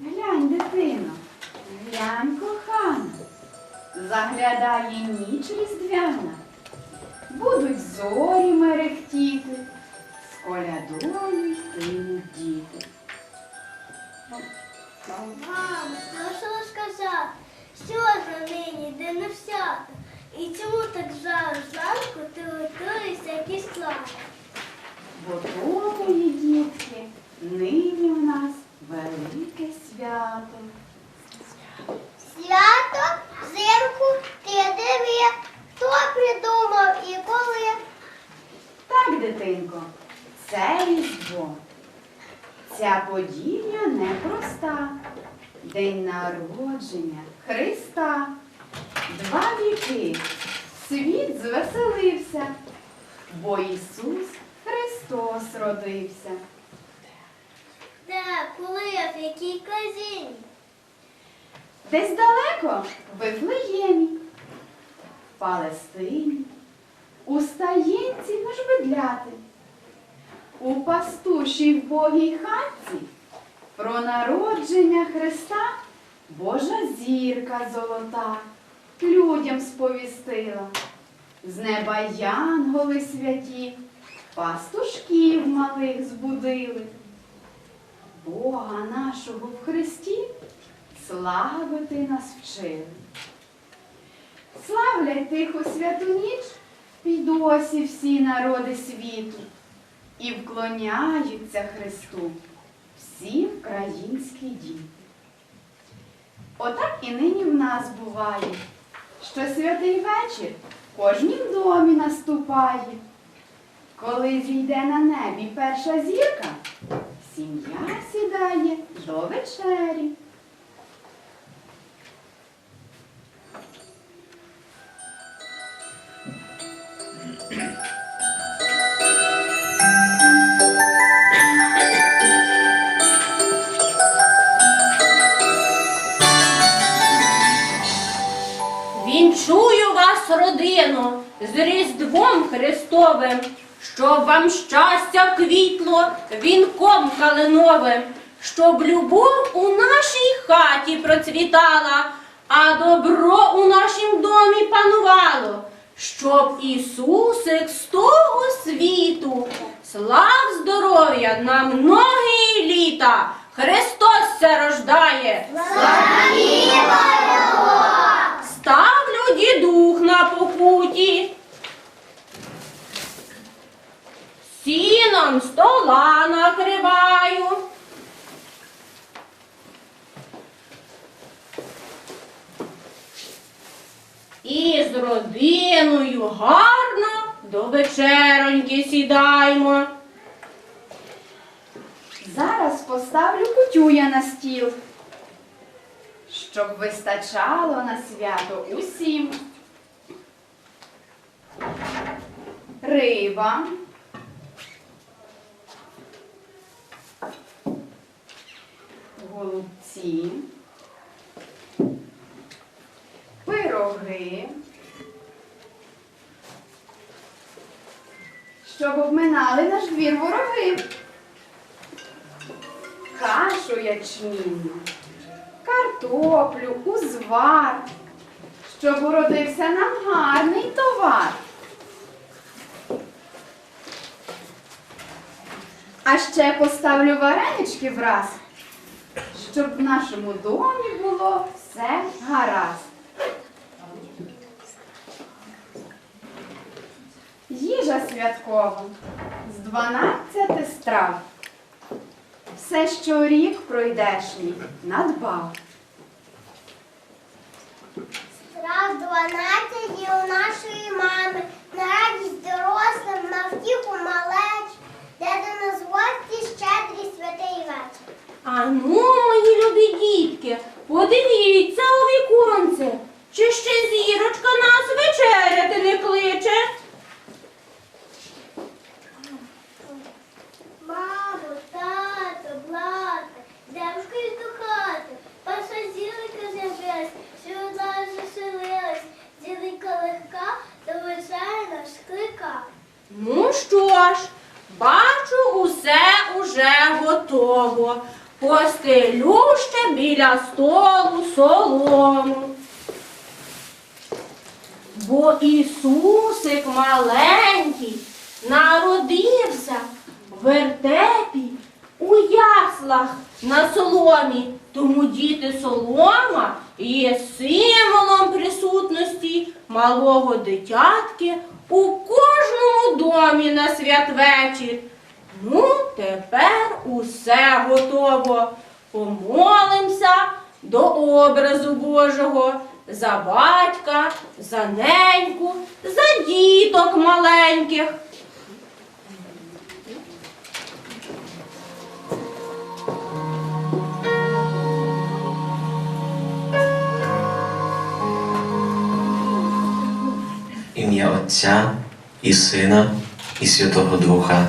Глянь, дитино, глянь, кохана, заглядає ніч різдвяна, будуть зорі мерехтіти, з колядою йтимуть діти. Мамо, ну що сказати? Що за нині, де не всяка? І чому так жарко зранку ти готуєшся плани? Бо то, мої дітки, нині в нас велике свято. Свято, взимку, ти диви, хто придумав і коли? Так, дитинко, це різдво. Ця подія непроста. День народження Христа. Два віки світ звеселився, бо Ісус Христос родився. Де, коли, в якій казіні? Десь далеко в Вифлеємі, в Палестині, у стаєнці межбедляти, у пастушій вбогій хатці про народження Христа Божа зірка золота людям сповістила. З неба янголи святі, пастушків малих збудили. Бога нашого в Христі славити нас вчили. Славлять тиху святу ніч й досі всі народи світу і вклоняються Христу всі українські діти. Отак і нині в нас буває, що святий вечір в кожнім домі наступає. Коли зійде на небі перша зірка, сім'я сідає до вечері. З Різдвом Христовим, щоб вам щастя квітло вінком калиновим, щоб любов у нашій хаті процвітала, а добро у нашім домі панувало, щоб Ісусик з того світу, слав здоров'я на многі літа, Христос се рождає. Ставлю дідух на покуті. Сіном стола накриваю. І з родиною гарно до вечероньки сідаймо. Зараз поставлю кутю я на стіл, щоб вистачало на свято усім. Риба. Голубці. Пироги. Щоб обминали наш двір вороги кашу ячмінну, картоплю, узвар, щоб уродився нам гарний товар. А ще поставлю варенички враз, щоб в нашому домі було все гаразд. Їжа святкова з дванадцяти страв. Все, що рік пройдешній, надбав. Раз дванадцять є у нашої мами, на радість дорослим, на втіху малеч, де до нас гості щедрий святий вечір. А ну, мої любі дітки, подивіться у віконце, чи ще зірочка нас вечеряти не кличе. Мамо, тато, блате, девушка до хати, перша зірка з'явилась, що одна заселилась, зіленька легка, до вечері наш клика. Ну що ж, бачу, усе уже готово. Постелю ще біля столу солому. Бо Ісусик маленький народився в вертепі у яслах на соломі. Тому діти солома є символом присутності малого дитятки у кожному домі на святвечір. Ну, тепер усе готово. Помолимося до образу Божого за батька, за неньку, за діток маленьких. Ім'я Отця і Сина і Святого Духа.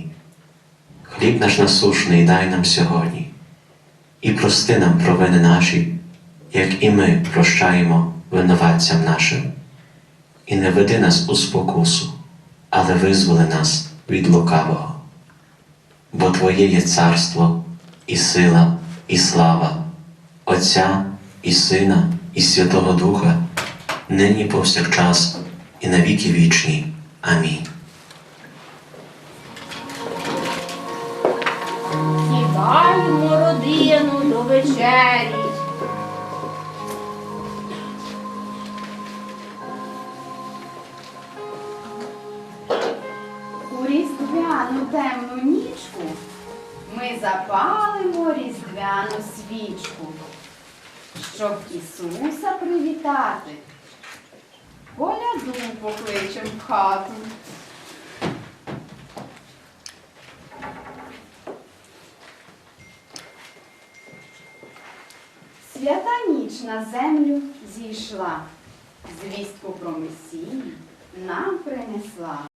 Хліб наш насушний дай нам сьогодні, і прости нам провини наші, як і ми прощаємо винуватцям нашим. І не веди нас у спокусу, але визволи нас від лукавого. Бо Твоє є царство, і сила, і слава, Отця і Сина, і Святого Духа нині повсякчас і на віки вічні. Амінь. Вечері. У різдвяну темну нічку ми запалимо різдвяну свічку, щоб Ісуса привітати. Коляду покличем в хату. Свята ніч на землю зійшла, звістку про Месію нам принесла.